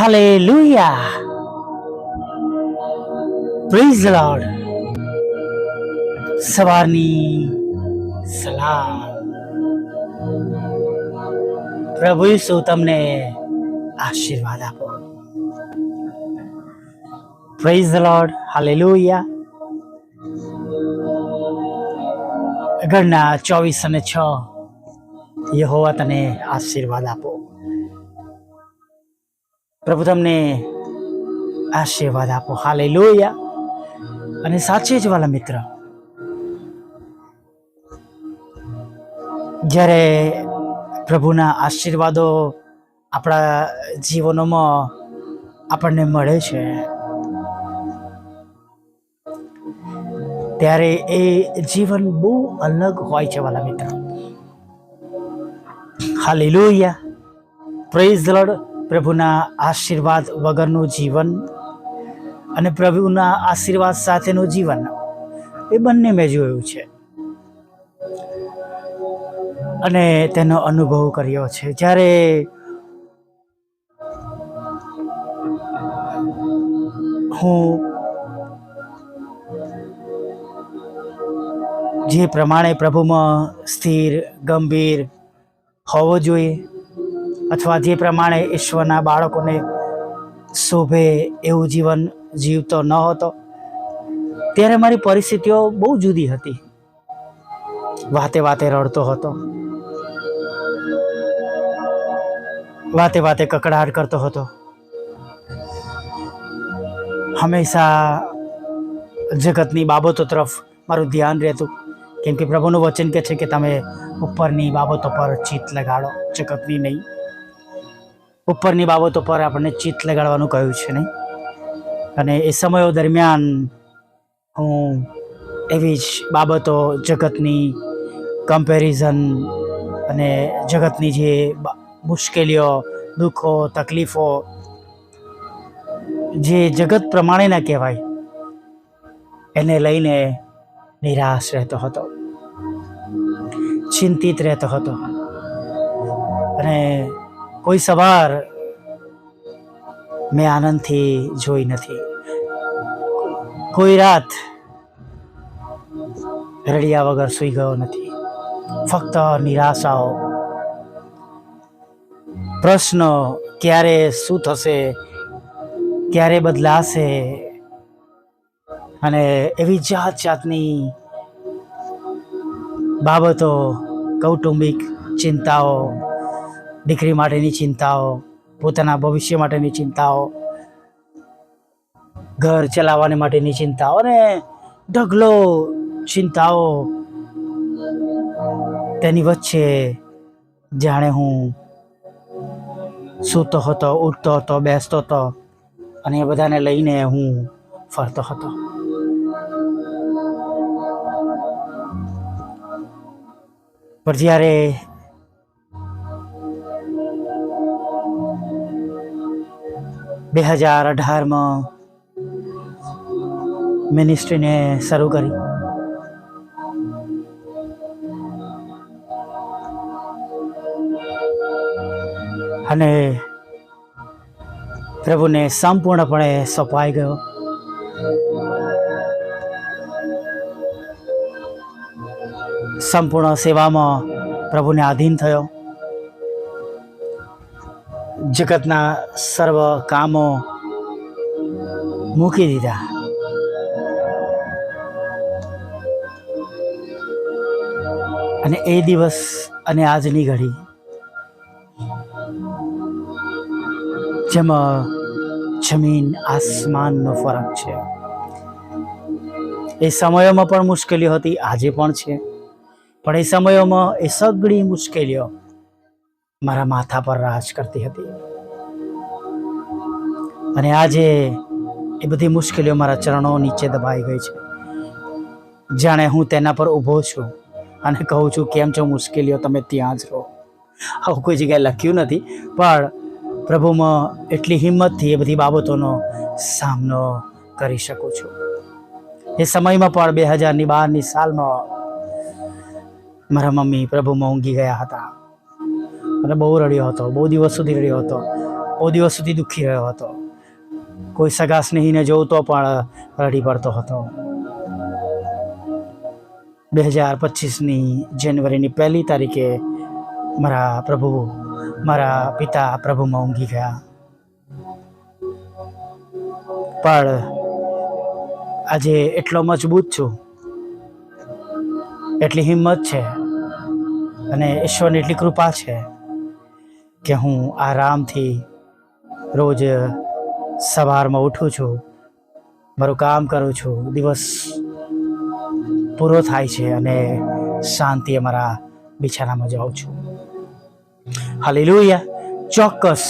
Hallelujah. The Lord. સવારની સલામ. પ્રભુ ઈસુ, તમને આશીર્વાદ આપો. પ્રેઝ લોર્ડ હાલેલુયા ઘરના ચોવીસ અને છ, યહોવા તને આશીર્વાદ આપો. પ્રભુ તમને આશીર્વાદ આપો. હાલેલુયા. અને સાચે જ વાલા મિત્ર, જ્યારે પ્રભુના આશીર્વાદો આપણા જીવનોમાં આપણને મળે છે, ત્યારે એ જીવન બહુ અલગ હોય છે વાલા મિત્ર. હાલેલુયા. પ્રેઝ લોર્ડ પ્રભુના આશીર્વાદ વગરનું જીવન અને પ્રભુના આશીર્વાદ સાથેનું જીવન, એ બંને મેં જોયું છે. અને તેનો અનુભવ કર્યો છે. જ્યારે હું જે પ્રમાણે પ્રભુમાં સ્થિર, ગંભીર હોવો જોઈએ અથવા જે પ્રમાણે ઈશ્વરના બાળકોને શોભે એવું જીવન જીવતો ન હતો, ત્યારે મારી પરિસ્થિતિઓ બહુ જુદી હતી. વાતે વાતે રડતો હતો. વાતે વાતે કકડાટ કરતો હતો. હંમેશા જગતની બાબતો તરફ મારું ધ્યાન રહેતું. કેમ કે પ્રભુનું વચન કહે છે કે તમે ઉપરની બાબતો પર ચિત્ત લગાડો, જગતની નહીં. ઉપરની બાબતો પર આપણને ચિત્ત લગાડવાનું કહ્યું છે નહીં. અને એ સમયો દરમિયાન હું એવી જ બાબતો જગતની કમ્પેરિઝન અને જગતની જે મુશ્કેલીઓ, દુઃખો, તકલીફો, જે જગત પ્રમાણેના કહેવાય, એને લઈને નિરાશ રહેતો હતો. ચિંતિત રહેતો હતો. અને કોઈ સવાર મેં આનંદથી જોઈ નથી. કોઈ રાત રડિયા વગર સૂઈ ગયો નથી. ફક્ત નિરાશાઓ. પ્રશ્નો ક્યારે શું થશે, ક્યારે બદલાશે અને એવી જાત જાતની બાબતો, કૌટુંબિક ચિંતાઓ દીકરી માટેની ચિંતાઓ, પોતાના ભવિષ્ય માટેની ચિંતાઓ, ઘર ચલાવવાની માટેની ચિંતાઓ અને ઢગલો ચિંતાઓ તેની વચ્ચે જાણે હું સૂતો હતો, ઉઠતો હતો, બેસતો હતો અને એ બધાને લઈને હું ફરતો હતો. પણ જ્યારે બે હજાર અઢારમાં મિનિસ્ટ્રીને શરૂ કરી. અને પ્રભુને સંપૂર્ણપણે સોંપાઈ ગયો. સંપૂર્ણ સેવામાં પ્રભુને આધીન થયો. જગતના સર્વ કામો મૂકી દીધા. અને એ દિવસ અને આજની ઘડી, જેમાં જમીન, આસમાનનો ફરક છે. એ સમયોમાં પણ મુશ્કેલીઓ હતી, આજે પણ છે. પણ એ સમયોમાં એ સગળી મુશ્કેલીઓ મારા માથા પર રાજ કરતી હતી. અને આજે એ બધી મુશ્કેલીઓ મારા ચરણો નીચે દબાઈ ગઈ છે. જાણે હું તેના પર ઊભો છું અને કહું છું, કેમ છો મુશ્કેલીઓ? તમે ત્યાં જ રહો. આવું કોઈ જગ્યાએ લખ્યું નથી, પણ પ્રભુમાં એટલી હિંમતથી એ બધી બાબતોનો સામનો કરી શકું છું. એ સમયમાં પણ બે હજારની બારની સાલમાં મારા મમ્મી પ્રભુમાં ઊંઘી ગયા હતા. અને બહુ રડ્યો હતો, બહુ દિવસ સુધી રડ્યો હતો, બહુ દિવસ સુધી દુઃખી રહ્યો હતો. કોઈ સગા સ્નેહીને જોતો પણ રડી પડતો હતો. બે હજાર પચીસની જાન્યુઆરીની પહેલી તારીખે મારા પ્રભુ, મારા પિતા પ્રભુમાં ઊંઘી ગયા. પણ આજે એટલો મજબૂત છું. એટલી હિંમત છે અને ઈશ્વરની એટલી કૃપા છે કે હું આરામથી રોજ સવારમાં ઉઠું છું, મારું કામ કરું છું, દિવસ પૂરો થાય છે અને શાંતિ અમારા બિછાનામાં જાઉં છું. હાલેલુયા. ચોક્કસ.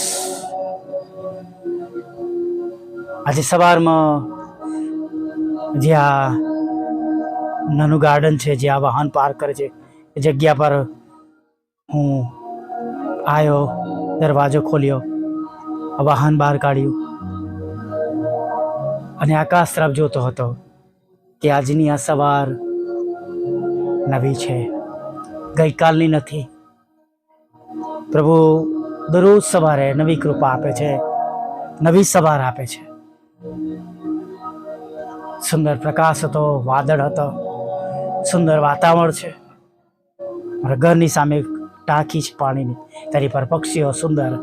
આજે સવારમાં જ્યાં નાનું ગાર્ડન છે જ્યાં વાહન પાર્ક કરે છે, એ જગ્યા પર હું આવ્યો દરવાજો ખોલ્યો, વાહન બહાર કાઢ્યું. અને આકાશ તરફ જોતો હતો કે આજની આ સવાર નવી છે. ગઈકાલની નથી. પ્રભુ દરરોજ સવારે નવી કૃપા આપે છે. નવી સવાર આપે છે. સુંદર પ્રકાશ હતો, વાદળ હતો, સુંદર વાતાવરણ છે. મારા ઘરની સામે ટાંકી છે પાણીની. તેની પર પક્ષીઓ સુંદર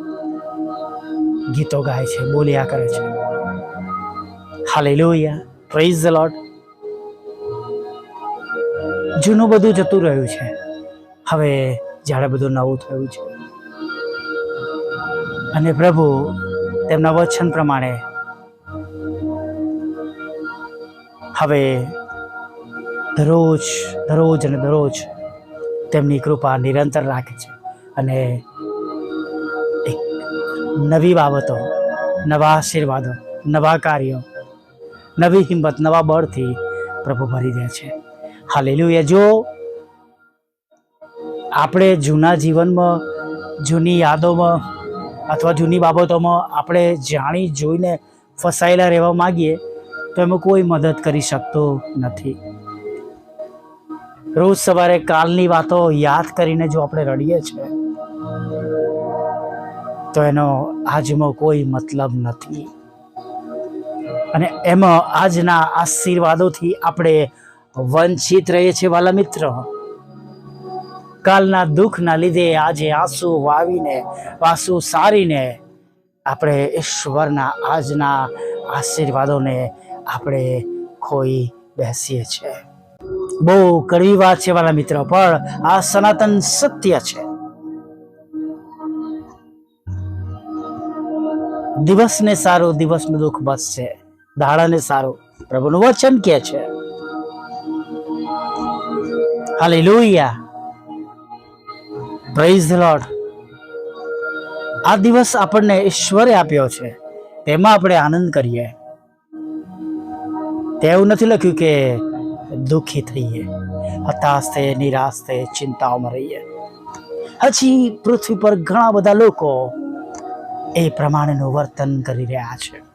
ગીતો ગાય છે, બોલ્યા કરે છે. હાલેલુયા પ્રેઝ ધ લોર્ડ જૂનું બધું જતું રહ્યું છે. હવે જ્યારે બધું નવું થયું છે. અને પ્રભુ તેમના વચન પ્રમાણે હવે દરરોજ દરરોજ અને દરરોજ તેમની કૃપા નિરંતર રાખે છે. અને એક નવી બાબતો, નવા આશીર્વાદો, નવા કાર્યો નવી હિંમત, નવા બળથી પ્રભુ ભરી દે છે. હાલેલુયા. જો આપણે જૂના જીવનમાં, જૂની યાદોમાં અથવા જૂની બાબતોમાં આપણે જાણી, જોઈને ફસાયેલા રહેવા માંગીએ, તો એમાં કોઈ મદદ કરી શકતો નથી. રોજ સવારે કાલની વાતો યાદ કરીને જો આપણે રડીએ છીએ, તો એનો આજમાં કોઈ મતલબ નથી. અને એમાં આજના આશીર્વાદોથી આપણે વંચિત રહીએ છીએ વાલા મિત્રો. કાલના દુઃખના લીધે આજે આંસુ વાવીને, આંસુ સારીને આપણે ઈશ્વરના આજના આશીર્વાદોને આપણે ખોઈ બેસીએ છીએ. બહુ કડવી વાત છે વાલા મિત્રો, પણ આ સનાતન સત્ય છે. દિવસને સારું, દિવસનું દુઃખ બસ છે. દાડાને સારું. પ્રભુનું વચન કે છે? હાલેલુયા પ્રેઝ ધ લોર્ડ આ દિવસ આપણને ઈશ્વરે આપ્યો છે. તેમાં આપણે આનંદ કરીએ. તે એવું નથી લખ્યું કે દુઃખી થઈએ, હતાશ થઈએ, નિરાશ થઈએ, ચિંતાઓમાં રહીએ. હજી પૃથ્વી પર ઘણા બધા લોકો એ પ્રમાણેનું વર્તન કરી રહ્યા છે.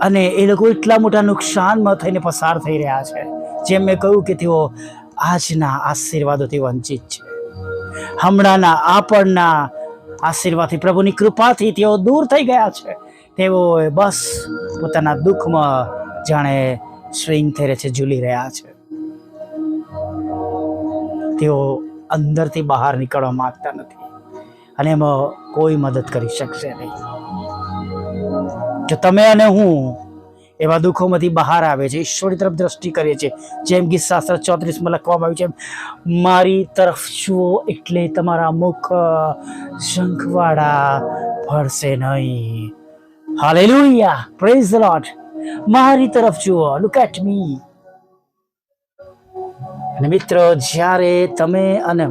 અને એ લોકો એટલા મોટા નુકસાનમાં થઈને પસાર થઈ રહ્યા છે. જેમ મેં કહ્યું કે તેઓ આજના આશીર્વાદોથી વંચિત છે. હમણાંના, આપણના આશીર્વાદથી, પ્રભુની કૃપાથી તેઓ દૂર થઈ ગયા છે. તેઓ બસ પોતાના દુઃખમાં જાણે સ્વિંગ થઈ રહ્યા છે, ઝૂલી રહ્યા છે. તેઓ અંદરથી બહાર નીકળવા માંગતા નથી અને એમાં કોઈ મદદ કરી શકશે નહીં. જો તમે અને હું એવા દુઃખોમાંથી બહાર આવે છે, ઈશ્વરની તરફ દ્રષ્ટિ કરીએ છીએ. જેમ કે શાસ્ત્ર ચોત્રીસમાં લખવામાં આવ્યું છે મારી તરફ જુઓ એટલે તમારા મુખ શંખવાળા ફરશે નહીં. હાલેલુયા પ્રેઝ લોર્ડ મારી તરફ જુઓ લુક એટ મી અને મિત્રો, જ્યારે તમે અને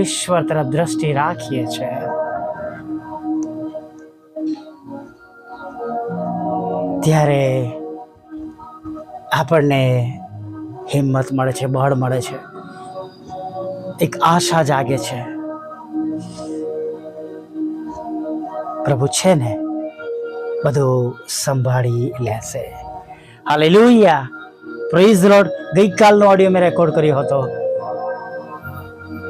ઈશ્વર તરફ દ્રષ્ટિ રાખીએ છીએ ત્યારે આપણને હિંમત મળે છે, બળ મળે છે. એક આશા જાગે છે. પ્રભુ છે ને, બધું સંભાળી લેશે. હાલેલુયા. પ્રેઝ રોડ ગઈકાલનો ઓડિયો મેં રેકોર્ડ કર્યો હતો.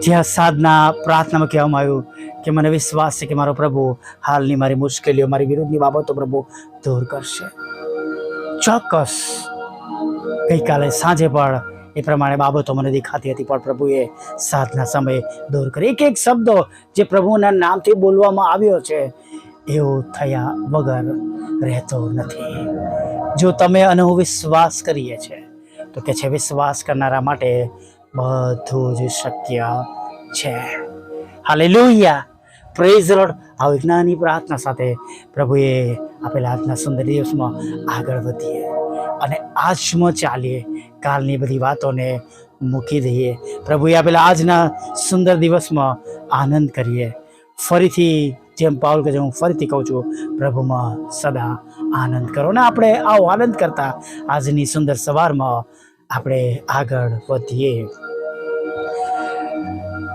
જ્યાં સાધના, પ્રાર્થનામાં કહેવામાં આવ્યું કે મને વિશ્વાસ છે કે મારો પ્રભુ હાલની મારી મુશ્કેલીઓ, મારી વિરુદ્ધની બાબતો પ્રભુ દૂર કરશે. ચોક્કસ. ગઈકાલે સાંજે પણ એ પ્રમાણે બાબતો મને દેખાતી હતી, પણ પ્રભુએ સાધના સમયે દૂર કરી. એક એક શબ્દો જે પ્રભુના નામથી બોલવામાં આવ્યો છે એવો થયા વગર રહેતો નથી. જો તમે અને હું વિશ્વાસ કરીએ છીએ તો કે છે વિશ્વાસ કરનારા માટે બધું જ શક્ય છે. હાલેલુયા. પ્રેઝ લોર્ડ આ વિજ્ઞાની પ્રાર્થના સાથે પ્રભુએ આપેલા આજના સુંદર દિવસમાં આગળ વધીએ અને આજમાં ચાલીએ. કાલની બધી વાતોને મૂકી દઈએ. પ્રભુએ આપેલા આજના સુંદર દિવસમાં આનંદ કરીએ. ફરીથી જેમ પાઉલ કે હું ફરીથી કહું છું, પ્રભુમાં સદા આનંદ કરો. ને આપણે આવો આનંદ કરતા આજની સુંદર સવારમાં આપણે આગળ વધીએ.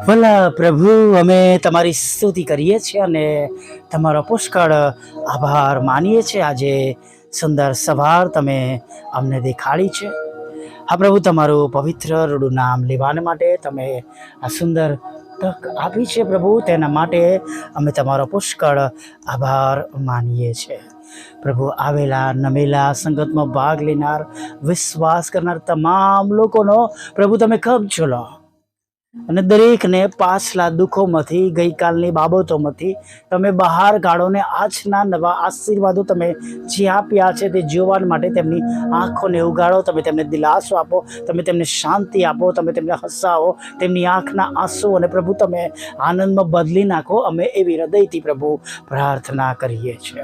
ભલા પ્રભુ, અમે તમારી સ્તુતિ કરીએ છીએ અને તમારો પુષ્કળ આભાર માનીએ છીએ. આજે સુંદર સવાર તમે અમને દેખાડી છે. હા પ્રભુ, તમારું પવિત્ર રૂડું નામ લેવાને માટે તમે આ સુંદર તક આપી છે પ્રભુ. તેના માટે અમે તમારો પુષ્કળ આભાર માનીએ છીએ. પ્રભુ, આવેલા નમેલા સંગતમાં ભાગ લેનાર, વિશ્વાસ કરનાર તમામ લોકોનો પ્રભુ, તમે કબજો લો. અને દરેકને પાછલા દુઃખોમાંથી, ગઈકાલની બાબતોમાંથી તમે બહાર કાઢો ને આજના નવા આશીર્વાદો તમે જે આપ્યા છે તે જોવા માટે તેમની આંખોને ઉગાડો, તમે તેમને દિલાસો આપો, તમે તેમને શાંતિ આપો, તમે તેમને હસાવો, તેમની આંખના આંસુ અને પ્રભુ તમે આનંદમાં બદલી નાખો, અમે એવી હૃદયથી પ્રભુ પ્રાર્થના કરીએ છીએ.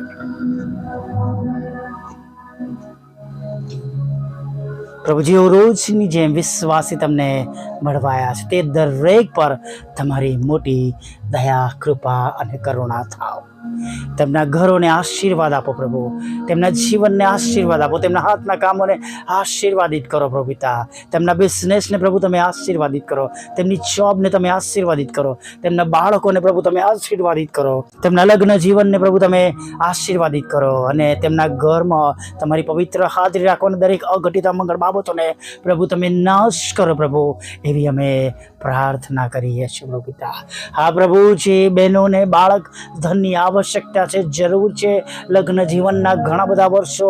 પ્રભુ જેઓ રોજની જેમ વિશ્વાસી તમને મળવાયા છે. તે દરેક પર તમારી મોટી દયા, કૃપા અને કરુણા થાવ. તેમના ઘરોને આશીર્વાદ આપો પ્રભુ. તેમના જીવનને આશીર્વાદ આપો. તેમના હાથના કામોને આશીર્વાદિત કરો પ્રભુ પિતા. તેમના બિઝનેસને પ્રભુ તમે આશીર્વાદિત કરો. તેમની જોબને તમે આશીર્વાદિત કરો. તેમના બાળકોને પ્રભુ તમે આશીર્વાદિત કરો. તેમના લગ્ન જીવનને પ્રભુ તમે આશીર્વાદિત કરો. અને તેમના ઘરમાં તમારી પવિત્ર હાજરી રાખવાની દરેક અઘટિત મંગળ બાબતોને પ્રભુ તમે નાશ કરો પ્રભુ. એવી અમે પ્રાર્થના કરીએ છીએ પ્રભુ પિતા. હા પ્રભુ જે બહેનોને, બાળક ધનની આવશ્યકતા છે, જરૂર છે. લગ્ન જીવનના ઘણા બધા વર્ષો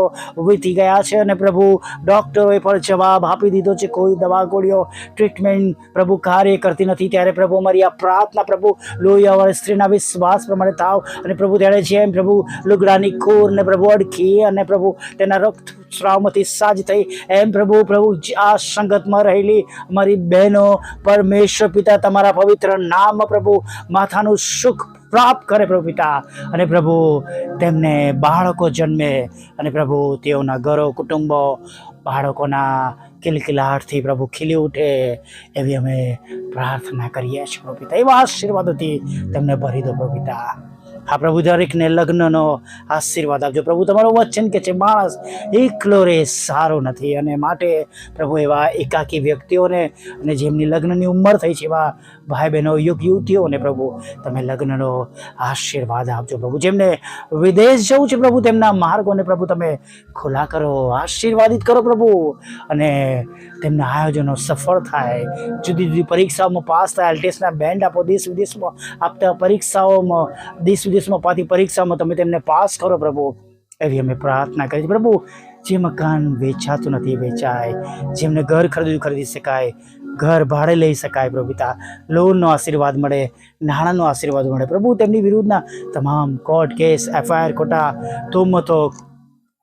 વીતી ગયા છે અને પ્રભુ ડૉક્ટરોએ પણ જવાબ આપી દીધો છે, કોઈ દવા ગોળીઓ ટ્રીટમેન્ટ પ્રભુ કાર્ય કરતી નથી. ત્યારે પ્રભુ અમારી આ પ્રાર્થના પ્રભુ લોહિયાવાળી સ્ત્રીના વિશ્વાસ પ્રમાણે થાવ અને પ્રભુ ત્યારે જેમ પ્રભુ લુગડાની ખોર ને પ્રભુ અડખી અને પ્રભુ તેના રક્ત સ્રાવમાંથી સાજ થઈ એમ પ્રભુ પ્રભુ આ સંગતમાં રહેલી અમારી બહેનો, પરમેશ્વર પિતા, તમારા પવિત્ર નામ પ્રભુ, માથાનું સુખ પ્રાપ્ત કરે પ્રભુ પિતા. અને પ્રભુ, તેમને બાળકો જન્મે અને પ્રભુ, તેઓના ઘરો, કુટુંબો બાળકોના કિલકિલાટથી પ્રભુ ખીલી ઉઠે એવી અમે પ્રાર્થના કરીએ છીએ પ્રભુ પિતા. એવા આશીર્વાદોથી તેમને ભરી દો પ્રભુ પિતા. આ પ્રભુ દરેકને લગ્નનો આશીર્વાદ આપજો. પ્રભુ તમારું વચન કે છે, માણસ એકલો રે સારો નથી. અને માટે પ્રભુ એવા એકાકી વ્યક્તિઓને અને જેમની લગ્નની ઉંમર થઈ છે, એવા ભાઈ બહેનો યુગ યુવતીઓને પ્રભુ, તમે લગ્નનો આશીર્વાદ આપજો પ્રભુ. જેમને વિદેશ જવું છે પ્રભુ, તેમના માર્ગોને પ્રભુ તમે ખુલ્લા કરો, આશીર્વાદિત કરો પ્રભુ. અને તેમના આયોજનો સફળ થાય. જુદી જુદી પરીક્ષાઓમાં પાસ થાય. ટેસ્ટના બેન્ડ આપો દેશ વિદેશમાં આપતા પરીક્ષાઓમાં દેશ વિદેશમાં પાતી પરીક્ષામાં તમે તેમને પાસ કરો પ્રભુ. એવી અમે પ્રાર્થના કરી પ્રભુ, જે મકાન વેચાતું નથી વેચાય. જેમને ઘર ખરીદ્યું ખરીદી શકાય. ઘર ભાડે લઈ શકાય પ્રભુ પિતા. લોનનો આશીર્વાદ મળે, નાણાંનો આશીર્વાદ મળે. પ્રભુ તેમની વિરુદ્ધના તમામ કોર્ટ કેસ, એફઆઈઆર ખોટા, તોમતો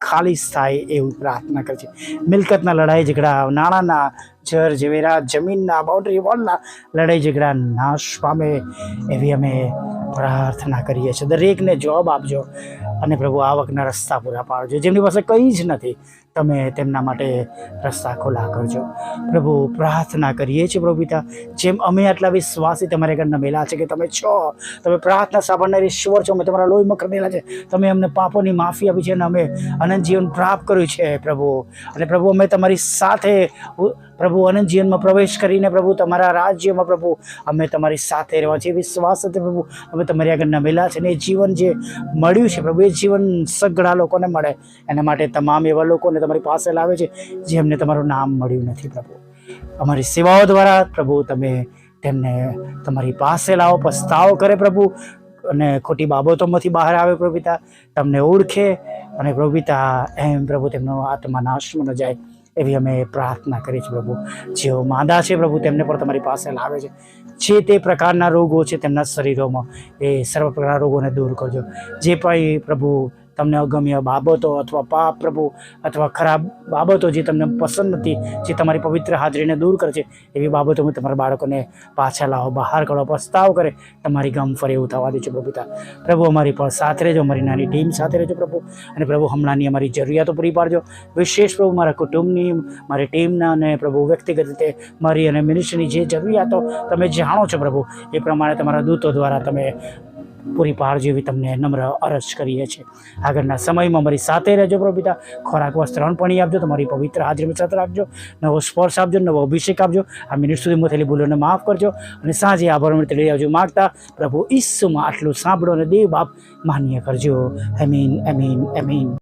ખાલીસ થાય એવું પ્રાર્થના કરે છે. મિલકતના લડાઈ ઝઘડા, નાણાંના જર ઝવેરા, જમીનના, બાઉન્ડ્રી વોલના લડાઈ ઝઘડા નાશ પામે એવી અમે પ્રાર્થના કરીએ છીએ. દરેકને જવાબ આપજો અને પ્રભુ આવકના રસ્તા પૂરા પાડજો. જેમની પાસે કંઈ જ નથી તમે તેમના માટે રસ્તા ખુલ્લા કરજો. પ્રભુ, પ્રાર્થના કરીએ છીએ પ્રભુ પિતા, જેમ અમે આટલા વિશ્વાસી તમારે આગળ નમેલા છે કે તમે છો, તમે પ્રાર્થના સાંભળનાર ઈશ્વર છો, અમે તમારા લોહીમાં કરેલા છે, તમે અમને પાપોની માફી આપી છે અને અમે અનંત જીવન પ્રાપ્ત કર્યું છે પ્રભુ. અને પ્રભુ, અમે તમારી સાથે પ્રભુ અનંત જીવનમાં પ્રવેશ કરીને પ્રભુ તમારા રાજ્યમાં પ્રભુ, અમે તમારી સાથે રહેવા છીએ. વિશ્વાસ સાથે પ્રભુ, અમે તમારી આગળ નમેલા છે અને એ જીવન જે મળ્યું છે પ્રભુ, એ જીવન સઘળા લોકોને મળે. એના માટે તમામ એવા લોકોને તમારી પાસે લાવે છે જેમને તમારું નામ મળ્યું નથી પ્રભુ. અમારી સેવાઓ દ્વારા પ્રભુ તમે તેમને તમારી પાસે લાવો, પસ્તાવો કરે પ્રભુ. અને ખોટી બાબતોમાંથી બહાર આવે પ્રભુ તમને ઓળખે અને પ્રભુ પિતા એમ પ્રભુ તેમનો આત્મા નાશમાં ન જાય. એવી અમે પ્રાર્થના કરી છે પ્રભુ. જેઓ માંદા છે પ્રભુ, તેમને પણ તમારી પાસે લાવે છે. જે તે પ્રકારના રોગો છે તેમના શરીરોમાં, એ સર્વ પ્રકારના રોગોને દૂર કરજો. જે પણ પ્રભુ તમને અગમ્ય બાબતો અથવા પાપ પ્રભુ અથવા ખરાબ બાબતો જે તમને પસંદ નથી, જે તમારી પવિત્ર હાજરીને દૂર કરે છે, એવી બાબતોમાં તમારા બાળકોને પાછા લાવો, બહાર કાઢો પસ્તાવ કરે, તમારી ગમ ફરે એવું થવા દે પ્રભુ પ્રભુતા પ્રભુ અમારી પણ સાથે રહેજો, અમારી નાની ટીમ સાથે રહેજો પ્રભુ. અને પ્રભુ હમણાંની અમારી જરૂરિયાતો પૂરી પાડજો. વિશેષ પ્રભુ મારા કુટુંબની, મારી ટીમના અને પ્રભુ વ્યક્તિગત રીતે મારી અને મિનિસ્ટ્રીની જે જરૂરિયાતો તમે જાણો છો પ્રભુ, એ પ્રમાણે તમારા દૂતો દ્વારા તમે પૂરી પાડ જેવી તમને નમ્ર અરજ કરીએ છીએ. આગળના સમયમાં મારી સાથે રહેજો પ્રભુ ખોરાક વસ્ત્રણ અણપણી આપજો, તમારી પવિત્ર હાજરીમાં સાથે રાખજો. નવો સ્પર્શ આપજો, નવો અભિષેક આપજો. આ મિનિટ સુધી થયેલી ભૂલોને માફ કરજો અને સાંજે આભાર મળતે લઈ આવજો માગતા. પ્રભુ ઈસુમાં આટલું સાંભળો અને દેવ બાપ માન્ય કરજો. એમીન એમીન એમીન